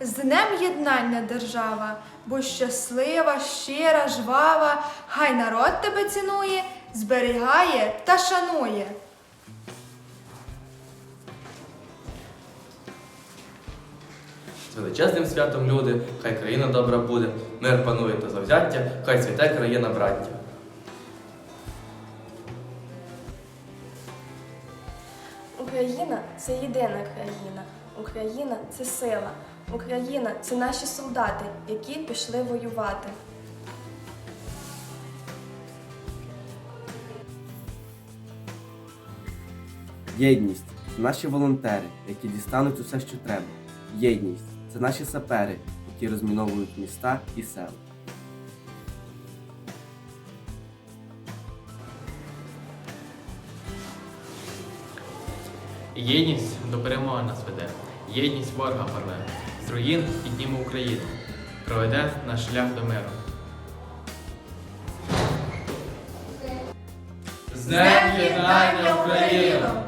З днем єднання держава, бо щаслива, щира, жвава, хай народ тебе цінує, зберігає та шанує. З величезним святом люди, хай країна добра буде, мир панує та завзяття, хай цвіте країна браття. Україна це єдина країна. Україна це сила. Україна це наші солдати, які пішли воювати. Єдність це наші волонтери, які дістануть усе, що треба. Єдність це наші сапери, які розміновують міста і села. Єдність до перемоги нас веде, єдність ворога порве, з руїн підніме Україну, проведе наш шлях до миру. З Днем єднання Україно!